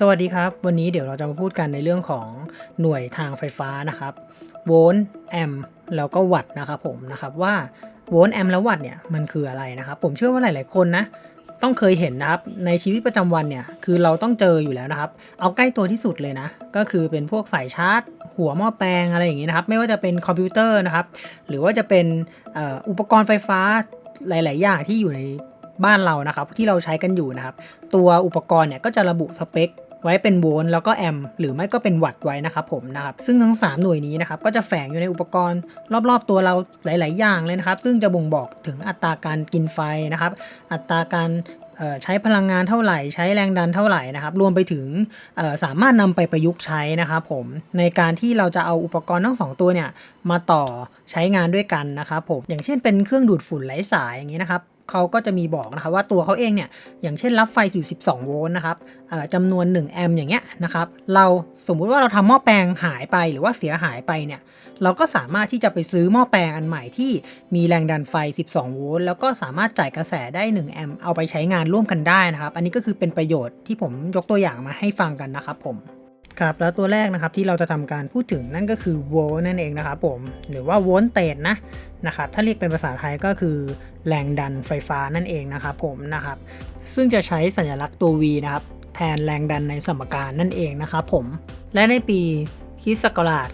สวัสดีครับ วันนี้เดี๋ยวเราจะมาพูดกันในเรื่องของหน่วยทางไฟฟ้านะครับโวลต์แอมป์แล้วก็วัตต์นะครับผมนะครับว่าโวลต์แอมป์และวัตต์เนี่ยมันคืออะไรนะครับผมเชื่อว่าหลาย ๆ คนนะต้องเคยเห็นนะครับในชีวิตประจำวันเนี่ยคือเราต้องเจออยู่แล้วนะครับ เอาใกล้ตัวที่สุดเลยนะ ก็คือเป็นพวกสายชาร์จ หัวหม้อแปลงอะไรอย่างนี้นะครับ ไม่ว่าจะเป็นคอมพิวเตอร์นะครับ หรือว่าจะเป็นอ่ออุปกรณ์ไฟฟ้าหลาย ๆ อย่างที่อยู่ในบ้านเรานะครับที่เราใช้กันอยู่นะครับ ตัวอุปกรณ์เนี่ยก็จะระบุสเปค ไว้เป็นโวลต์แล้วก็แอมป์หรือไม่ก็เป็นวัตต์ไว้นะครับผมนะครับซึ่งทั้ง 3 หน่วยนี้นะครับก็จะแฝงอยู่ในอุปกรณ์รอบๆ ตัวเราหลาย ๆ อย่างเลยนะครับ ซึ่งจะบ่งบอกถึงอัตราการกินไฟนะครับ อัตราการใช้พลังงานเท่าไหร่ ใช้แรงดันเท่าไหร่นะครับ รวมไปถึงสามารถนำไปประยุกต์ใช้นะครับผมในการที่เราจะเอาอุปกรณ์ทั้งสองตัวเนี่ยมาต่อใช้งานด้วยกันนะครับผมอย่างเช่นเป็นเครื่องดูดฝุ่นไร้สายอย่างนี้นะครับ เขาก็จะมีบอกนะครับว่าตัวเขาเองเนี่ยอย่างเช่นรับไฟอยู่ 12 โวลต์นะครับจำนวน 1 แอมป์อย่างเงี้ยนะครับเราสมมุติว่าเราทำหม้อแปลงหายไปหรือว่าเสียหายไปเนี่ยเราก็สามารถที่จะไปซื้อหม้อแปลงอันใหม่ที่มีแรงดันไฟ 12 โวลต์แล้วก็สามารถจ่ายกระแสได้ 1 แอมป์เอาไปใช้งานร่วมกันได้นะครับ อันนี้ก็คือเป็นประโยชน์ที่ผมยกตัวอย่างมาให้ฟังกันนะครับผม ครับแล้วตัวแรกนะครับที่เราจะทำการพูดถึงนั่นก็คือโวลต์นั่นเองนะครับผมหรือว่าโวลต์เตจนะนะครับถ้าเรียกเป็นภาษาไทยก็คือแรงดันไฟฟ้านั่นเองนะครับผมนะครับซึ่งจะใช้สัญลักษณ์ตัว V นะครับแทนแรงดันในสมการนั่นเองนะครับผมและในปีคิสต์ศักราช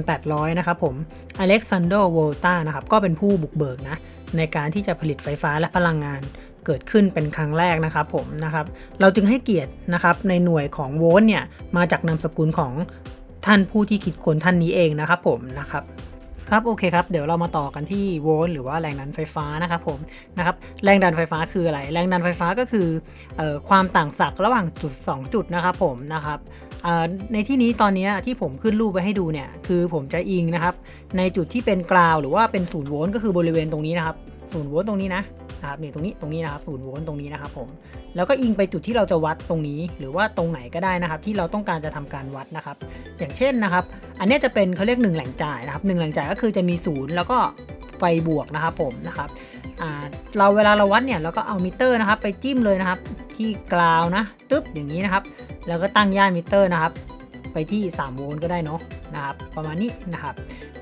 1800 นะครับผมอเล็กซานโดโวลตานะครับก็เป็นผู้บุกเบิกนะในการที่จะผลิตไฟฟ้าและพลังงาน เกิดขึ้นเป็นครั้งแรกนะครับผมนะครับ เราจึงให้เกียรตินะครับในหน่วยของโวลต์เนี่ยมาจากนามสกุลของท่านผู้ที่คิดค้นท่านนี้เองนะครับผมนะครับครับโอเคครับเดี๋ยวเรามาต่อกันที่โวลต์หรือว่าแรงดันไฟฟ้านะครับผมนะครับแรงดันไฟฟ้าคืออะไร แรงดันไฟฟ้าก็คือออความต่างศักย์ระหว่างจุด 2 จุดนะครับผมนะครับในที่นี้ตอนนี้ที่ผมขึ้นรูปไว้ให้ดูเนี่ยคือผมจะอิงนะครับในจุดที่เป็นกราวหรือว่าเป็นศูนย์โวลต์ก็คือบริเวณตรงนี้นะครับ ศูนย์โวลต์ตรงนี้นะนะครับนี่ตรงนี้ตรงนี้นะครับศูนย์โวลต์ตรงนี้นะครับผมแล้วก็อิงไปจุดที่เราจะวัดตรงนี้ หรือว่าตรงไหนก็ได้นะครับ ที่เราต้องการจะทำการวัดนะครับ อย่างเช่นนะครับ อันนี้จะเป็นเขาเรียก1แหล่งจ่ายนะครับหนึ่งแหล่งจ่ายก็คือจะมีศูนย์แล้วก็ไฟบวกนะครับผมนะครับเราเวลาเราวัดเนี่ยเราก็เอามิเตอร์นะครับ ไปจิ้มเลยนะครับ ที่กราวนะตึ๊บอย่างนี้นะครับ แล้วก็ตั้งย่านมิเตอร์นะครับ ไปที่3โวลต์ก็ได้เนาะนะครับ ประมาณนี้นะครับ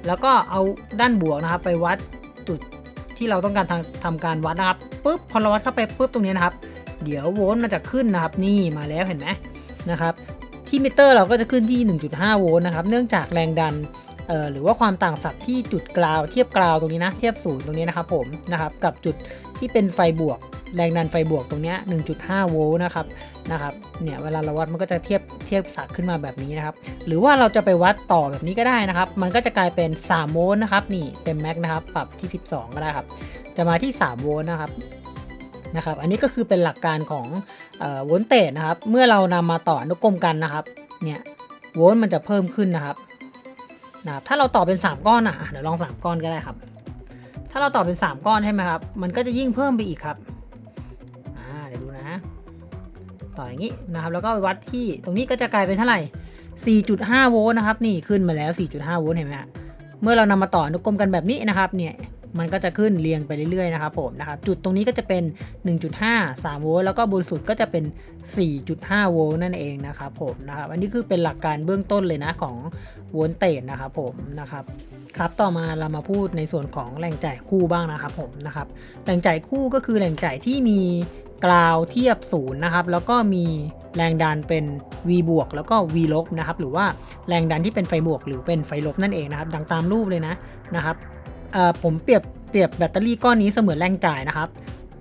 แล้วก็เอาด้านบวกนะครับ ไปวัดจุด ที่เราต้องการทำทำการวัดนะครับปุ๊บพอเราวัดเข้าไปปุ๊บตรงนี้นะครับ เดี๋ยวโวลต์มันจะขึ้นนะครับ นี่มาแล้วเห็นไหมนะครับ ที่มิเตอร์เราก็จะขึ้นที่ 1.5 โวลต์นะครับ เนื่องจากแรงดันเอ่อหรือว่าความต่างศักย์ที่จุดกราวเทียบกราวตรงนี้นะ เทียบศูนย์ตรงนี้นะครับผมนะครับกับจุดที่เป็นไฟบวก แรงดันไฟบวกตรงเนี้ย1.5 โวลต์นะครับนะครับเนี่ยเวลาเราวัดมันก็จะเทียบเทียบศักขึ้นมาแบบนี้นะครับ หรือว่าเราจะไปวัดต่อแบบนี้ก็ได้นะครับ มันก็จะกลายเป็น 3 โวลต์นะครับ นี่เต็มแม็กนะครับ ปรับที่ 12 ก็ได้ครับ จะมาที่ 3 โวลต์นะครับนะครับ อันนี้ก็คือเป็นหลักการของโวลต์เตจนะครับ เมื่อเรานำมาต่ออนุกรมกันนะครับ เนี่ยโวลต์มันจะเพิ่มขึ้นนะครับนะครับ ถ้าเราต่อเป็น 3 ก้อนอะเดี๋ยวลอง 3 ก้อนก็ได้ครับ ถ้าเราต่อเป็น 3 ก้อนใช่ไหมครับ มันก็จะยิ่งเพิ่มไปอีกครับ ต่ออย่างนี้นะครับแล้วก็วัดที่ตรงนี้ก็จะกลายเป็นเท่าไหร่ 4.5 โวลต์นะครับนี่ขึ้นมาแล้ว 4.5 โวลต์เห็นไหมฮะเมื่อเรานำมาต่ออนุกรมกันแบบนี้นะครับเนี่ยมันก็จะขึ้นเรียงไปเรื่อยๆนะครับผมนะครับจุดตรงนี้ก็จะเป็น 1.5 3 โวลต์แล้วก็บนสุดก็จะเป็น 4.5 โวลต์นั่นเองนะครับผมนะครับอันนี้คือเป็นหลักการเบื้องต้นเลยนะของโวลต์เตจนะครับผมนะครับครับต่อมาเรามาพูดในส่วนของแหล่งจ่ายคู่บ้างนะครับผมนะครับแหล่งจ่ายคู่ก็คือแหล่งจ่ายที่มี กราวเทียบศูนย์นะครับ แล้วก็มีแรงดันเป็น V บวกแล้วก็ V ลบนะครับ หรือว่าแรงดันที่เป็นไฟบวกหรือเป็นไฟลบนั่นเองนะครับ ดังตามรูปเลยนะนะครับเอ่อผมเปรียบเปรียบแบตเตอรี่ก้อนนี้เสมือนแรงจ่ายนะครับ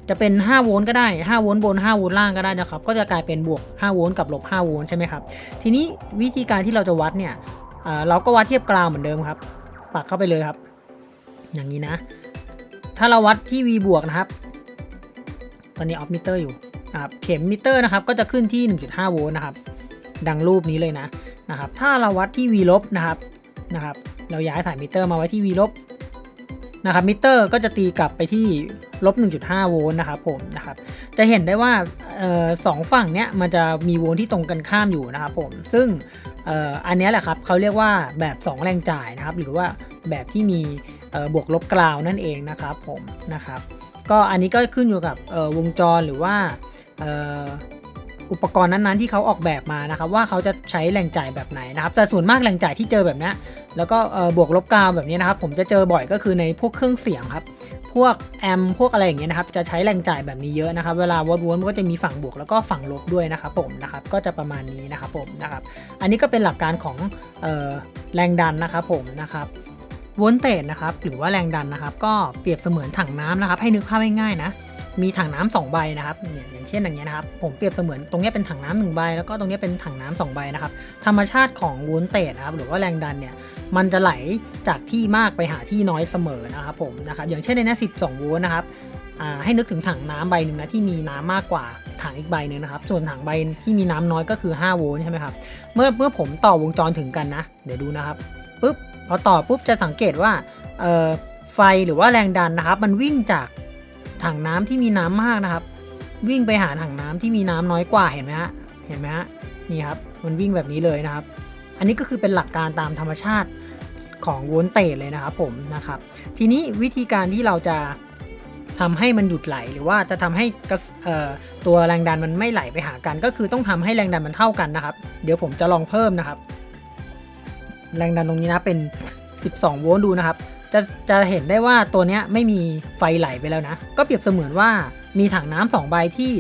จะเป็น 5 โวลต์ก็ได้ 5 โวลต์บน 5 โวลต์ล่างก็ได้นะครับ ก็จะกลายเป็นบวก 5 โวลต์กับลบ 5 โวลต์ใช่ไหมครับ ทีนี้วิธีการที่เราจะวัดเนี่ยเเราก็วัดเทียบกราวเหมือนเดิมครับ ปักเข้าไปเลยครับ อย่างนี้นะ ถ้าเราวัดที่ V บวกนะครับ ตอนนี้ออฟมิเตอร์อยู่นะครับเข็มมิเตอร์นะครับก็จะขึ้นที่ 1.5 โวลต์นะครับดังรูปนี้เลยนะนะครับถ้าเราวัดที่ V ลบนะครับนะครับเราย้ายสายมิเตอร์มาไว้ที่ V ลบนะครับมิเตอร์ก็จะตีกลับไปที่ลบ 1.5 โวลต์นะครับผมนะครับจะเห็นได้ว่าออสองฝั่งเนี้ยมันจะมีโวลต์ที่ตรงกันข้ามอยู่นะครับผมซึ่งอ,อ,อันนี้แหละครับเขาเรียกว่าแบบ 2 แรงจ่ายนะครับหรือว่าแบบที่มีบวกลบกราวนั่นเองนะครับผมนะครับ ก็อันนี้ก็ขึ้นอยู่กับวงจรหรือว่าอุปกรณ์นั้นๆที่เขาออกแบบมานะครับ ว่าเขาจะใช้แรงจ่ายแบบไหนนะครับแต่ส่วนมากแรงจ่ายที่เจอแบบนี้แล้วก็บวกลบกาวแบบนี้นะครับ ผมจะเจอบ่อยก็คือในพวกเครื่องเสียงครับพวกแอมพวกอะไรอย่างเงี้ยนะครับจะใช้แรงจ่ายแบบนี้เยอะนะครับ เวลาวอดวนมันก็จะมีฝั่งบวกแล้วก็ฝั่งลบด้วยนะครับผมนะครับก็จะประมาณนี้นะครับผมนะครับ อันนี้ก็เป็นหลักการของออแรงดันนะครับผมนะครับ โวลเตจนะครับหรือว่าแรงดันนะครับ ก็เปรียบเสมือนถังน้ำนะครับ ให้นึกภาพง่ายๆนะมีถังน้ำสองใบนะครับเนี่ยอย่างเช่นอย่างเงี้ยนะครับ ผมเปรียบเสมือนตรงเนี้ยเป็นถังน้ำหนึ่งใบ แล้วก็ตรงเนี้ยเป็นถังน้ำสองใบนะครับ ธรรมชาติของวลเตจนะครับ หรือว่าแรงดันเนี่ย มันจะไหลจากที่มากไปหาที่น้อยเสมอนะครับผมนะครับ อย่างเช่นในนี้12โวลต์นะครับให้นึกถึงถังน้ำใบหนึ่งนะที่มีน้ำมากกว่าถังอีกใบหนึ่งนะครับ ส่วนถังใบที่มีน้ำน้อยก็คือ5โวลต์ใช่ไหมครับ เมื่อเมื่อผมต่อวงจรถึงกันนะ เดี๋ยวดูนะครับปุ๊บ พอต่อปุ๊บจะสังเกตว่าไฟหรือว่าแรงดันนะครับ มันวิ่งจากถังน้ำที่มีน้ำมากนะครับ วิ่งไปหาถังน้ำที่มีน้ำน้อยกว่าเห็นไหมฮะเห็นไหมฮะนี่ครับมันวิ่งแบบนี้เลยนะครับ อันนี้ก็คือเป็นหลักการตามธรรมชาติของโวลเตจเลยนะครับผมนะครับ ทีนี้วิธีการที่เราจะทำให้มันหยุดไหล หรือว่าจะทำให้ตัวแรงดันมันไม่ไหลไปหากัน ก็คือต้องทำให้แรงดันมันเท่ากันนะครับ เดี๋ยวผมจะลองเพิ่มนะครับ แรงดันตรงนี้นะเป็น 12 โวลต์ดูนะครับ จะจะเห็นได้ว่าตัวเนี้ยไม่มีไฟไหลไปแล้วนะ ก็เปรียบเสมือนว่ามีถังน้ำสองใบที่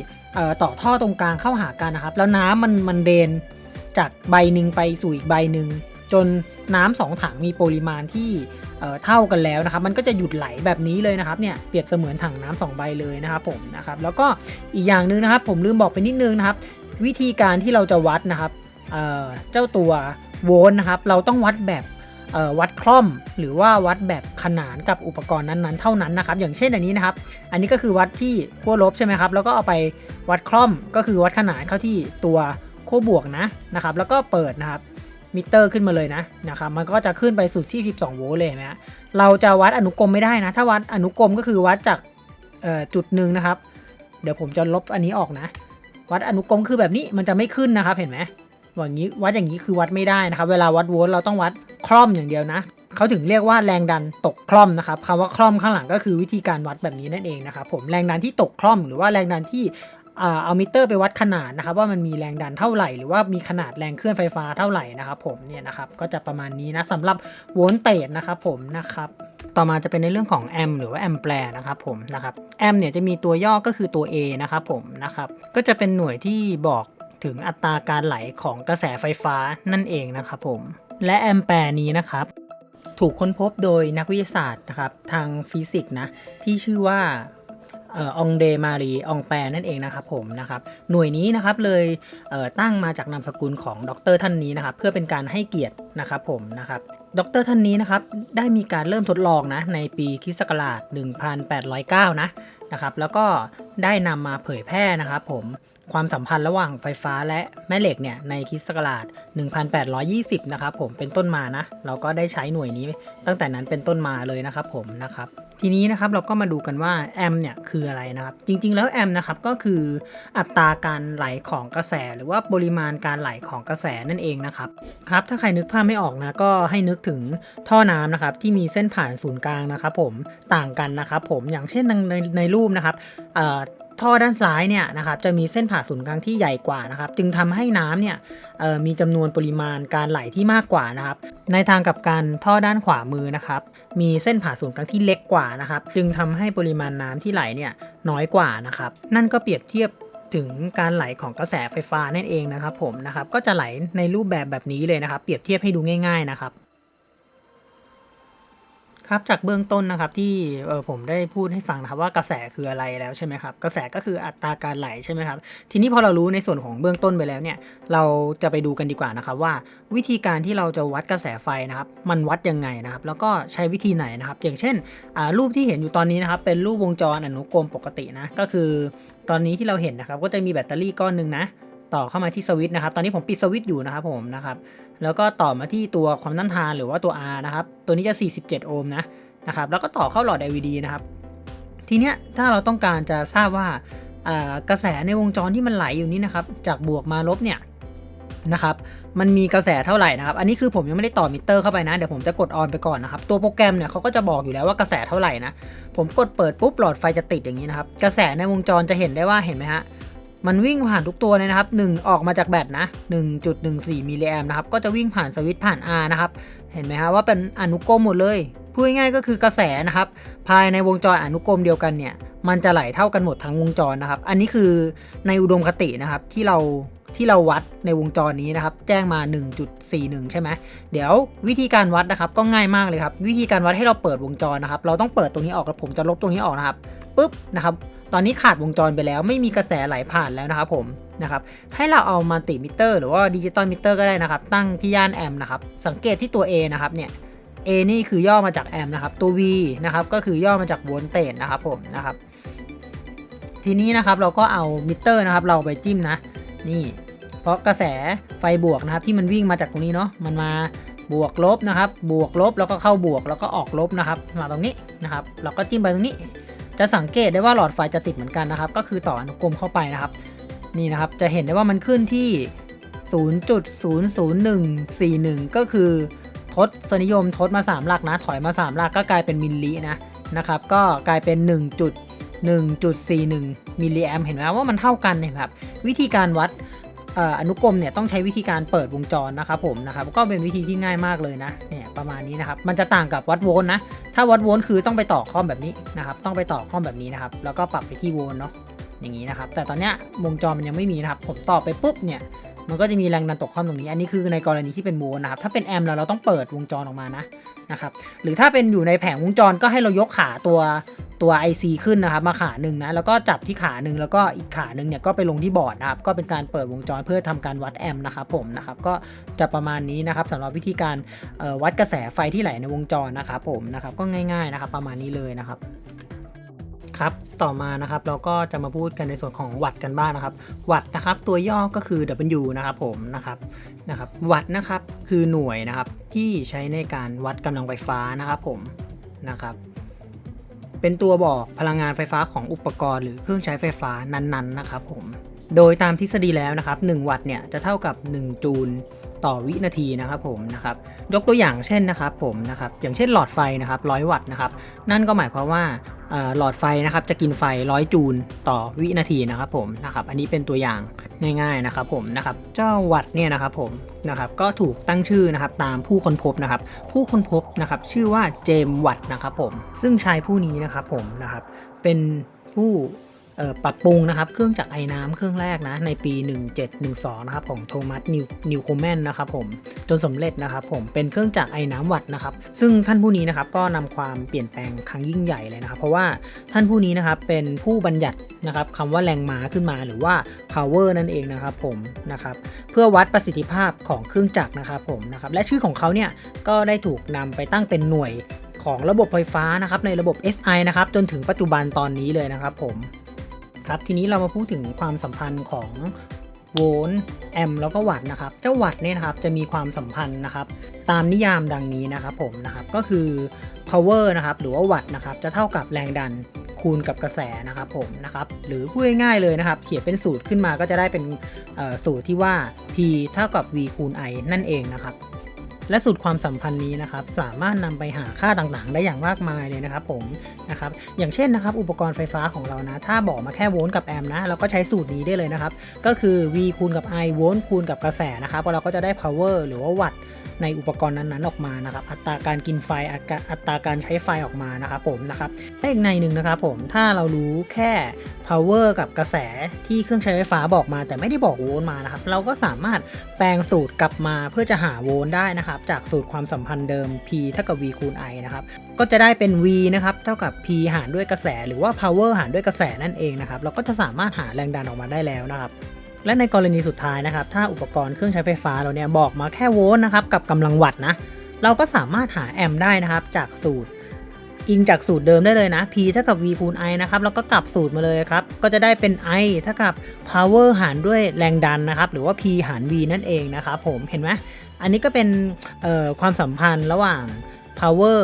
ต่อท่อตรงกลางเข้าหากันนะครับ แล้วน้ำมันมันเดนจากใบหนึ่งไปสู่อีกใบหนึ่งจนน้ำสองถังมีปริมาณที่เท่ากันแล้วนะครับ มันก็จะหยุดไหลแบบนี้เลยนะครับเนี่ยเปรียบเสมือนถังน้ำสองใบเลยนะครับผมนะครับแล้วก็อีกอย่างหนึ่งนะครับ ผมลืมบอกไปนิดนึงนะครับ วิธีการที่เราจะวัดนะครับเเจ้าตัว โวลต์นะครับ เราต้องวัดแบบวัดคล่อมหรือว่าวัดแบบขนานกับอุปกรณ์นั้นๆ เท่านั้นนะครับ อย่างเช่นอันนี้นะครับ อันนี้ก็คือวัดที่ขั้วลบใช่ไหมครับ แล้วก็เอาไปวัดคล่อมก็คือวัดขนานเข้าที่ตัวขั้วบวกนะนะครับ แล้วก็เปิดนะครับมิเตอร์ขึ้นมาเลยนะนะครับ มันก็จะขึ้นไปสุดที่ 12 โวลต์เลยนะเราจะวัดอนุกรมไม่ได้นะ ถ้าวัดอนุกรมก็คือวัดจากจุดหนึ่งนะครับ เดี๋ยวผมจะลบอันนี้ออกนะ วัดอนุกรมคือแบบนี้มันจะไม่ขึ้นนะครับ เห็นไหม อย่างนี้วัดอย่างนี้คือวัดไม่ได้นะครับ เวลาวัดโวลต์เราต้องวัดคล่อมอย่างเดียวนะเขาถึงเรียกว่าแรงดันตกคล่อมนะครับคำว่าคล่อมข้างหลังก็คือวิธีการวัดแบบนี้นั่นเองนะครับผมแรงดันที่ตกคล่อมหรือว่าแรงดันที่เอามิเตอร์ไปวัดขนาดนะครับว่ามันมีแรงดันเท่าไหร่ หรือว่ามีขนาดแรงเคลื่อนไฟฟ้าเท่าไหร่นะครับผมเนี่ยนะครับก็จะประมาณนี้นะสำหรับโวลต์เตจนะครับผมนะครับต่อมาจะเป็นในเรื่องของแอมหรือว่าแอมแปร์นะครับผมนะครับแอมเนี่ยจะมีตัวย่อก็คือตัว A นะครับผมนะครับก็จะเป็นหน่วยที่บอก ถึงอัตราการไหลของกระแสไฟฟ้านั่นเองนะครับผม และแอมแปร์นี้นะครับ ถูกค้นพบโดยนักวิทยาศาสตร์นะครับทางฟิสิกส์นะ ที่ชื่อว่าอองเดมารีองแปรนั่นเองนะครับผมนะครับหน่วยนี้นะครับเลยเตั้งมาจากนามสกุลของดรท่านนี้นะครับเพื่อเป็นการให้เกียรตินะครับผมนะครับดรท่านนี้นะครับได้มีการเริ่มทดลองนะในปีคริสต์ศักราช1809นะนะครับแล้วก็ได้นำมาเผยแพร่นะครับผม ความสัมพันธ์ระหว่างไฟฟ้าและแม่เหล็กเนี่ยในคริสต์ศักราช 1820 นะครับผมเป็นต้นมานะ เราก็ได้ใช้หน่วยนี้ตั้งแต่นั้นเป็นต้นมาเลยนะครับผมนะครับทีนี้นะครับเราก็มาดูกันว่าแอมเนี่ยคืออะไรนะครับ จริง ๆ แล้วแอมนะครับก็คืออัตราการไหลของกระแส หรือว่าปริมาณการไหลของกระแสนั่นเองนะครับครับถ้าใครนึกภาพไม่ออกนะก็ให้นึกถึงท่อน้ำนะครับที่มีเส้นผ่านศูนย์กลางนะครับผมต่างกันนะครับผมอย่างเช่นในในรูปนะครับเอ่อ ท่อด้านซ้ายเนี่ยนะครับจะมีเส้นผ่าศูนย์กลางที่ใหญ่กว่านะครับ จึงทำให้น้ำเนี่ยมีจำนวนปริมาณการไหลที่มากกว่านะครับ ในทางกลับกันท่อด้านขวามือนะครับ มีเส้นผ่าศูนย์กลางที่เล็กกว่านะครับ จึงทำให้ปริมาณน้ำที่ไหลเนี่ยน้อยกว่านะครับ นั่นก็เปรียบเทียบถึงการไหลของกระแสไฟฟ้านั่นเองนะครับ ผมนะครับก็จะไหลในรูปแบบแบบนี้เลยนะครับ เปรียบเทียบให้ดูง่าย ๆนะครับ ครับจากเบื้องต้นนะครับที่เออผมได้พูดให้ฟังนะครับว่ากระแสคืออะไรแล้วใช่ไหมครับกระแสก็คืออัตราการไหลใช่ไหมครับทีนี้พอเรารู้ในส่วนของเบื้องต้นไปแล้วเนี่ยเราจะไปดูกันดีกว่านะครับว่า วิธีการที่เราจะวัดกระแสไฟนะครับมันวัดยังไงนะครับแล้วก็ใช้วิธีไหนนะครับ อย่างเช่นรูปที่เห็นอยู่ตอนนี้นะครับเป็นรูปวงจรอนุกรมปกตินะก็คือตอนนี้ที่เราเห็นนะครับก็จะมีแบตเตอรี่ก้อนหนึ่งนะต่อเข้ามาที่สวิตช์นะครับ ตอนนี้ผมปิดสวิตช์อยู่นะครับผมนะครับ แล้วก็ต่อมาที่ตัวความต้านทานหรือว่าตัว R นะครับ ตัวนี้จะ 47 โอห์มนะนะครับ แล้วก็ต่อเข้าหลอด LED นะครับ ทีเนี้ยถ้าเราต้องการจะทราบว่ากระแสในวงจรที่มันไหลอยู่นี้นะครับ จากบวกมาลบเนี่ยนะครับ มันมีกระแสเท่าไหร่นะครับ อันนี้คือผมยังไม่ได้ต่อมิเตอร์เข้าไปนะ เดี๋ยวผมจะกดออนไปก่อนนะครับ ตัวโปรแกรมเนี่ยเขาก็จะบอกอยู่แล้วว่ากระแสเท่าไหร่นะ ผมกดเปิดปุ๊บหลอดไฟจะติดอย่างนี้นะครับ กระแสในวงจรจะเห็นได้ว่าเห็นไหมฮะ มันวิ่งผ่านทุกตัวเลยนะครับ 1 ออกมาจากแบตนะ 1.14มิลลิแอมนะครับ ก็จะวิ่งผ่านสวิตช์ผ่าน R นะครับ เห็นไหมครับว่าเป็นอนุกรมหมดเลย พูดง่ายๆก็คือกระแสนะครับ ภายในวงจรอนุกรมเดียวกันเนี่ย มันจะไหลเท่ากันหมดทั้งวงจรนะครับ อันนี้คือในอุดมคตินะครับที่เราที่เราวัดในวงจรนี้นะครับ แจ้งมา 1.41 ใช่ไหมเดี๋ยววิธีการวัดนะครับก็ง่ายมากเลยครับ วิธีการวัดให้เราเปิดวงจรนะครับ เราต้องเปิดตรงนี้ออกแล้วผมจะลบตรงนี้ออกนะครับปุ๊บนะครับ ตอนนี้ขาดวงจรไปแล้วไม่มีกระแสไหลผ่านแล้วนะครับผมนะครับให้เราเอามัลติมิเตอร์หรือว่าดิจิตอลมิเตอร์ก็ได้นะครับ ตั้งที่ย่านแอมป์นะครับสังเกตที่ตัว A นะครับเนี่ย A นี่คือย่อมาจากแอมป์นะครับตัว V นะครับก็คือย่อมาจากโวลต์เตจนะครับผมนะครับทีนี้นะครับเราก็เอามิเตอร์นะครับเราไปจิ้มนะนี่ เพราะกระแสไฟบวกนะครับที่มันวิ่งมาจากตรงนี้เนาะมันมาบวกลบนะครับ บวกลบแล้วก็เข้าบวกแล้วก็ออกลบนะครับ มาตรงนี้นะครับ เราก็จิ้มไปตรงนี้ จะสังเกตได้ว่าหลอดไฟจะติดเหมือนกันนะครับ ก็คือต่ออนุกรมเข้าไปนะครับ นี่นะครับจะเห็นได้ว่ามันขึ้นที่ 0.00141 ก็คือทศนิยมทศมา 3 หลักนะ ถอยมา 3 หลักก็กลายเป็นมิลลินะนะครับ ก็กลายเป็น 1.1.41 มิลลิแอมเห็นไหมว่ามันเท่ากันเนไหมครับ วิธีการวัดอออนุกรมเนี่ยต้องใช้วิธีการเปิดวงจรนะครับผมนะครับ ก็เป็นวิธีที่ง่ายมากเลยนะเประมาณนี้นะครับ มันจะต่างกับวัดโวลต์นะ ถ้าวัดโวลต์คือต้องไปต่อคอมแบบนี้นะครับ ต้องไปต่อคอมแบบนี้นะครับ แล้วก็ปรับไปที่โวลต์เนาะ อย่างนี้นะครับ แต่ตอนเนี้ยวงจรมันยังไม่มีนะครับ ผมต่อไปปุ๊บเนี่ย มันก็จะมีแรงดันตกข้อมตรงนี้ อันนี้คือในกรณีที่เป็นโวลต์นะครับ ถ้าเป็นแอมป์เราเราต้องเปิดวงจรออกมานะนะครับ หรือถ้าเป็นอยู่ในแผงวงจรก็ให้เรายกขาตัว ตัว IC ขึ้นนะครับมาขาหนึ่งนะแล้วก็จับที่ขาหนึ่งแล้วก็อีกขาหนึ่งเนี่ยก็ไปลงที่บอร์ดนะครับก็เป็นการเปิดวงจรเพื่อทำการวัดแอมป์นะครับผมนะครับก็จะประมาณนี้นะครับสำหรับวิธีการวัดกระแสไฟที่ไหลในวงจรนะครับผมนะครับก็ง่ายๆนะครับประมาณนี้เลยนะครับครับต่อมานะครับเราก็จะมาพูดกันในส่วนของวัตกันบ้างนะครับ วัตนะครับตัวย่อก็คือ W นะครับผมนะครับนะครับวัตนะครับคือหน่วยนะครับที่ใช้ในการวัดกำลังไฟฟ้านะครับผมนะครับ เป็นตัวบอกพลังงานไฟฟ้าของอุปกรณ์หรือเครื่องใช้ไฟฟ้านั้นๆนะครับผม โดยตามทฤษฎีแล้วนะครับ 1 วัตต์เนี่ยจะเท่ากับ 1 จูล ต่อวินาทีนะครับผมนะครับยกตัวอย่างเช่นนะครับผมนะครับอย่างเช่นหลอดไฟนะครับ100วัตต์นะครับนั่นก็หมายความว่าหลอดไฟนะครับจะกินไฟ100จูลต่อวินาทีนะครับผมนะครับอันนี้เป็นตัวอย่างง่ายๆนะครับผมนะครับเจ้าวัตต์เนี่ยนะครับผมนะครับก็ถูกตั้งชื่อนะครับตามผู้ค้นพบนะครับผู้ค้นพบนะครับชื่อว่าเจมวัตต์นะครับผมซึ่งชายผู้นี้นะครับผมนะครับเป็นผู้ ปรับปรุงนะครับเครื่องจักรไอ้น้ำเครื่องแรกนะในปี 1712 นะครับของโทมัสนิวนิวโคแมนนะครับผมจนสำเร็จนะครับผมเป็นเครื่องจักรไอ้น้ำวัตต์นะครับซึ่งท่านผู้นี้นะครับก็นำความเปลี่ยนแปลงครั้งยิ่งใหญ่เลยนะครับ เพราะว่าท่านผู้นี้นะครับเป็นผู้บัญญัตินะครับคำว่าแรงม้าขึ้นมาหรือว่า power นั่นเองนะครับผมนะครับเพื่อวัดประสิทธิภาพของเครื่องจักรนะครับผมนะครับและชื่อของเขาเนี่ยก็ได้ถูกนำไปตั้งเป็นหน่วยของระบบไฟฟ้านะครับในระบบ SI นะครับจนถึงปัจจุบันตอนนี้เลยนะครับผม ครับทีนี้เรามาพูดถึงความสัมพันธ์ของโวลต์แอมป์แล้วก็วัตต์นะครับ เจ้าวัตต์เนี่ยนะครับจะมีความสัมพันธ์นะครับ ตามนิยามดังนี้นะครับผมนะครับก็คือ power นะครับหรือว่าวัตต์นะครับจะเท่ากับแรงดันคูณกับกระแสนะครับผมนะครับหรือพูดง่ายๆเลยนะครับ เขียนเป็นสูตรขึ้นมาก็จะได้เป็นสูตรที่ว่า P เท่ากับ V คูณ I นั่นเองนะครับ และสูตรความสัมพันธ์นี้นะครับสามารถนำไปหาค่าต่างๆ ได้อย่างมากมายเลยนะครับผมนะครับอย่างเช่นนะครับอุปกรณ์ไฟฟ้าของเรานะ ถ้าบอกมาแค่โวลต์กับแอมป์นะเราก็ใช้สูตรนี้ได้เลยนะครับก็คือ V คูณกับ I โวลต์คูณกับกระแสนะครับเราก็จะได้ power หรือว่าวัตต์ ในอุปกรณ์นั้นๆออกมานะครับ อัตราการกินไฟอัตราการใช้ไฟออกมานะครับผมนะครับและอีกในหนึ่งนะครับผมถ้าเรารู้แค่ power กับกระแสที่เครื่องใช้ไฟฟ้าบอกมา แต่ไม่ได้บอกโวลต์มานะครับ เราก็สามารถแปลงสูตรกลับมาเพื่อจะหาโวลต์ได้นะครับ จากสูตรความสัมพันธ์เดิม P เท่ากับ V คูณ I นะครับก็จะได้เป็น V นะครับเท่ากับ P หารด้วยกระแส หรือว่า power หารด้วยกระแสนั่นเองนะครับเราก็จะสามารถหาแรงดันออกมาได้แล้วนะครับ และในกรณีสุดท้ายนะครับ ถ้าอุปกรณ์เครื่องใช้ไฟฟ้าเราเนี่ยบอกมาแค่โวลต์นะครับกับกำลังวัตต์นะ เราก็สามารถหาแอมป์ได้นะครับจากสูตร อิงจากสูตรเดิมได้เลยนะ P เท่ากับ V คูณ I นะครับแล้วก็กลับสูตรมาเลยครับ ก็จะได้เป็น I เท่ากับ power หารด้วยแรงดันนะครับ หรือว่า P หาร V นั่นเองนะครับผมเห็นไหมอันนี้ก็เป็นความสัมพันธ์ระหว่าง power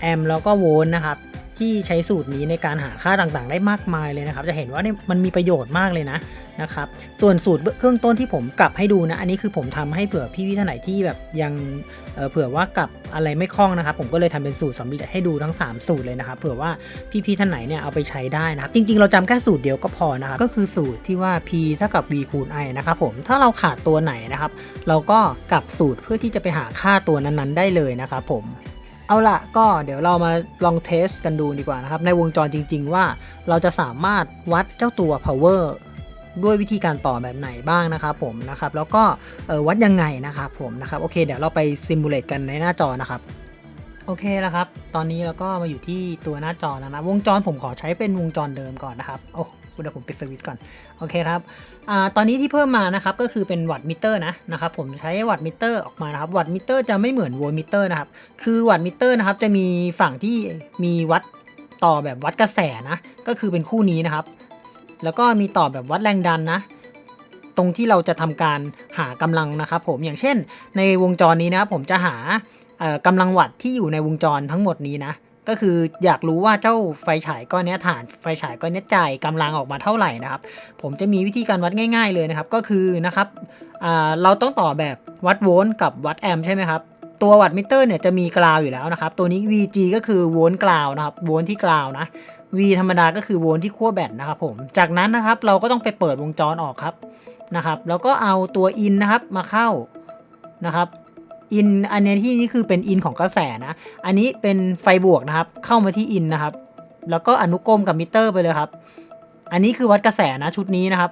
แอมป์แล้วก็โวลต์นะครับ ที่ใช้สูตรนี้ในการหาค่าต่างๆ ได้มากมายเลยนะครับ จะเห็นว่าเนี่ยมันมีประโยชน์มากเลยนะนะครับ ส่วนสูตรเครื่องต้นที่ผมกลับให้ดูนะ อันนี้คือผมทำให้เผื่อพี่ๆท่านไหนที่แบบยังเผื่อว่ากลับอะไรไม่คล่องนะครับ ผมก็เลยทำเป็นสูตรสำเร็จให้ดูทั้ง 3 สูตรเลยนะครับ เผื่อว่าพี่ๆท่านไหนเนี่ยเอาไปใช้ได้นะครับ จริงๆ เราจำแค่สูตรเดียวก็พอนะครับ ก็คือสูตรที่ว่า p เท่ากับ v คูณ i นะครับผม ถ้าเราขาดตัวไหนนะครับ เราก็กลับสูตรเพื่อที่จะไปหาค่าตัวนั้นๆ ได้เลยนะครับผม เอาละก็เดี๋ยวเรามาลองเทสกันดูดีกว่านะครับ ในวงจรจริง ๆ ว่าเราจะสามารถวัดเจ้าตัว power ด้วยวิธีการต่อแบบไหนบ้างนะครับผมนะครับ แล้วก็วัดยังไงนะครับผมนะครับ โอเค เดี๋ยวเราไปซิมูเลตกันในหน้าจอนะครับโอเคแล้วครับ ตอนนี้เราก็มาอยู่ที่ตัวหน้าจอแล้วนะ วงจรผมขอใช้เป็นวงจรเดิมก่อนนะครับ โอ้ เดี๋ยวผมปิดสวิตช์ก่อน โอเคครับอตอนนี้ที่เพิ่มมานะครับก็คือเป็นวัตต์มิเตอร์นะนะครับผมใช้วัตต์มิเตอร์ออกมานะครับวัตต์มิเตอร์จะไม่เหมือนโวลต์มิเตอร์นะครับคือวัตต์มิเตอร์นะครับจะมีฝั่งที่มีวัดต่อแบบวัดกระแสนะก็คือเป็นคู่นี้นะครับ แล้วก็มีต่อแบบวัดแรงดันนะตรงที่เราจะทำการหากำลังนะครับผมอย่างเช่น ในวงจรนี้นะครับผมจะหาเอ่อกำลังวัตต์ที่อยู่ในวงจรทั้งหมดนี้นะ ก็คืออยากรู้ว่าเจ้าไฟฉายก้อนนี้ฐานไฟฉายก้อนนี้จ่ายกำลังออกมาเท่าไหร่นะครับ ผมจะมีวิธีการวัดง่าย ๆเลยนะครับ ก็คือนะครับเราต้องต่อแบบวัดโวลต์กับวัดแอมป์ใช่ไหมครับ ตัววัตต์มิเตอร์เนี่ยจะมีกราวอยู่แล้วนะครับ ตัวนี้ VG ก็คือโวลต์กราวนะครับโวลต์ที่กราวนะ V ธรรมดาก็คือโวลต์ที่ขั้วแบตนะครับผมจากนั้นนะครับเราก็ต้องไปเปิดวงจรออกครับนะครับ แล้วก็เอาตัว in นะครับมาเข้านะครับ in อันนี้ที่นี่คือเป็น in ของกระแสนะ อันนี้เป็นไฟบวกนะครับ เข้ามาที่ in นนะครับ แล้วก็อนุกรมกับมิเตอร์ไปเลยครับ อันนี้คือวัดกระแสนะชุดนี้นะครับ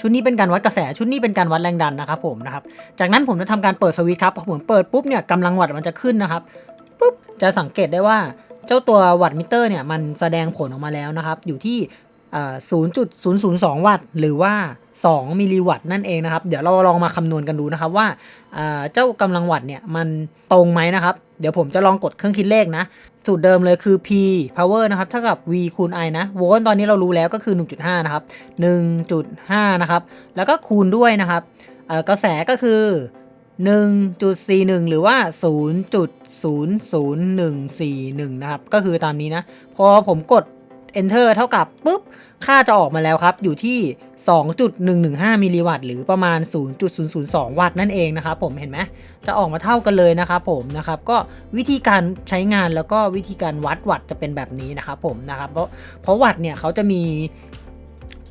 ชุดนี้เป็นการวัดกระแส ชุดนี้เป็นการวัดแรงดันนะครับผมนะครับ จากนั้นผมจะทำการเปิดสวิตช์ครับ พอผมเปิดปุ๊บเนี่ยกำลังวัตต์มันจะขึ้นนะครับ ปุ๊บจะสังเกตได้ว่าเจ้าตัววัตมิเตอร์เนี่ยมันแสดงผลออกมาแล้วนะครับ อยู่ที่ 0.002 วัตต์หรือว่า 2 มิลลิวัตต์นั่นเองนะครับ เดี๋ยวเราลองมาคำนวณกันดูนะครับว่าเจ้ากำลังวัตต์เนี่ยมันตรงไหมนะครับ เดี๋ยวผมจะลองกดเครื่องคิดเลขนะ สูตรเดิมเลยคือ P power นะครับ เท่ากับ V คูณ I นะ โวลต์ตอนนี้เรารู้แล้วก็คือ 1.5 นะครับ 1.5 นะครับ แล้วก็คูณด้วยนะครับกระแสก็คือ 1.41 หรือว่า 0.00141 นะครับ ก็คือตามนี้นะ พอผมกด enter เท่ากับปุ๊บ ค่าจะออกมาแล้วครับ อยู่ที่ 2.115 มิลลิวัตต์หรือประมาณ 0.002 วัตต์นั่นเองนะครับผมเห็นไหมจะออกมาเท่ากันเลยนะครับผมนะครับก็วิธีการใช้งานแล้วก็วิธีการวัดวัตต์จะเป็นแบบนี้นะครับผมนะครับเพราะเพราะวัตต์เนี่ยเขาจะมี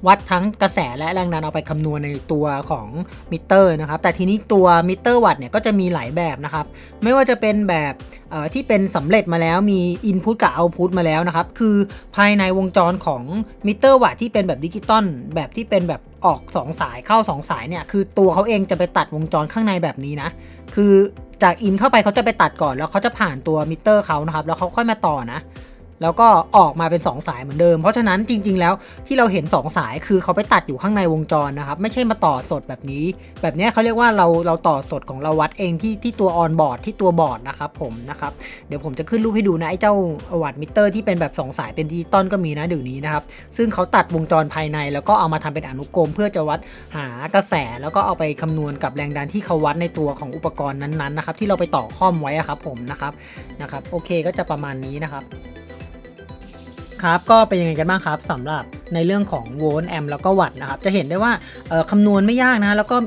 วัดทั้งกระแสและแรงดันเอาไปคำนวณในตัวของมิเตอร์นะครับ แต่ทีนี้ตัวมิเตอร์วัตต์เนี่ยก็จะมีหลายแบบนะครับ ไม่ว่าจะเป็นแบบที่เป็นสำเร็จมาแล้วมี Input กับ Output มาแล้วนะครับ คือภายในวงจรของมิเตอร์วัตต์ที่เป็นแบบดิจิตอลแบบที่เป็นแบบออก 2 สายเข้า 2 สายเนี่ย คือตัวเขาเองจะไปตัดวงจรข้างในแบบนี้นะ คือจากอินเข้าไปเขาจะไปตัดก่อนแล้วเขาจะผ่านตัวมิเตอร์เขานะครับ แล้วเขาค่อยมาต่อนะ แล้วก็ออกมาเป็น 2 สายเหมือนเดิม เพราะฉะนั้นจริง ๆ แล้วที่เราเห็น 2 สายคือเขาไปตัดอยู่ข้างในวงจรนะครับ ไม่ใช่มาต่อสดแบบนี้ แบบนี้เขาเรียกว่าเราเราต่อสดของเราวัดเองที่ที่ตัวออนบอร์ดที่ตัวบอร์ดนะครับผมนะครับเดี๋ยวผมจะขึ้นรูปให้ดูนะไอ้เจ้าวัตต์มิเตอร์ที่เป็นแบบ 2 สายเป็นดิจิตอลก็มีนะเดี๋ยวนี้นะครับซึ่งเขาตัดวงจรภายใน แล้วก็เอามาทำเป็นอนุกรม เพื่อจะวัดหากระแส แล้วก็เอาไปคำนวณกับแรงดันที่เขาวัดในตัวของอุปกรณ์นั้นๆนะครับที่เราไปต่อข้อมไว้ครับผมนะครับนะครับโอเคก็จะประมาณนี้นะครับ ครับก็เป็นยังไงกันบ้างครับสำหรับในเรื่องของโวลต์แอมป์แล้วก็วัตต์นะครับจะเห็นได้ว่าคำนวณไม่ยากนะแล้วก็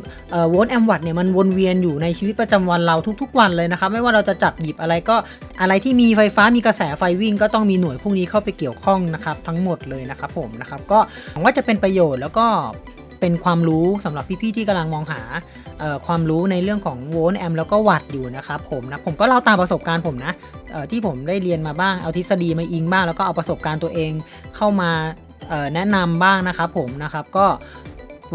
โวลต์แอมป์วัตต์เนี่ยมันวนเวียนอยู่ในชีวิตประจำวันเราทุกๆ วันเลยนะครับไม่ว่าเราจะจับหยิบอะไรก็อะไรที่มีไฟฟ้ามีกระแสไฟวิ่ง ก็ต้องมีหน่วยพวกนี้เข้าไปเกี่ยวข้องนะครับทั้งหมดเลยนะครับผมนะครับก็หวังว่าจะเป็นประโยชน์แล้วก็ เป็นความรู้สำหรับพี่ๆที่กำลังมองหาความรู้ในเรื่องของโวลต์แอมป์แล้วก็วัตต์อยู่นะครับผมนะผมก็เล่าตามประสบการณ์ผมนะที่ผมได้เรียนมาบ้างเอาทฤษฎีมาอิงบ้างแล้วก็เอาประสบการณ์ตัวเองเข้ามาแนะนำบ้างนะครับผมนะครับก็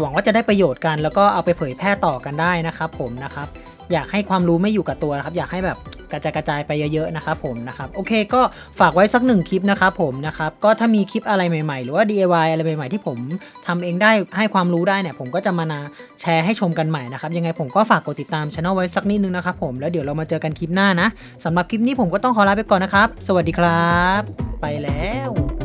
หวังว่าจะได้ประโยชน์กัน แล้วก็เอาไปเผยแพร่ต่อกันได้นะครับผมนะครับอยากให้ความรู้ไม่อยู่กับตัวนะครับ อยากให้แบบ กระจายกระจายไปเยอะๆนะครับผมนะครับโอเคก็ฝากไว้สักหนึ่งคลิปนะครับผมนะครับก็ถ้ามีคลิปอะไรใหม่ๆ หรือว่า DIY อะไรใหม่ๆที่ผมทำเองได้ให้ความรู้ได้เนี่ยผมก็จะมานาแชร์ให้ชมกันใหม่นะครับยังไงผมก็ฝากกดติดตามช anel ไว้สักนิดนึงนะครับผมแล้วเดี๋ยวเรามาเจอกันคลิปหน้านะสำหรับคลิปนี้ผมก็ต้องขอลาไปก่อนนะครับ สวัสดีครับ ไปแล้ว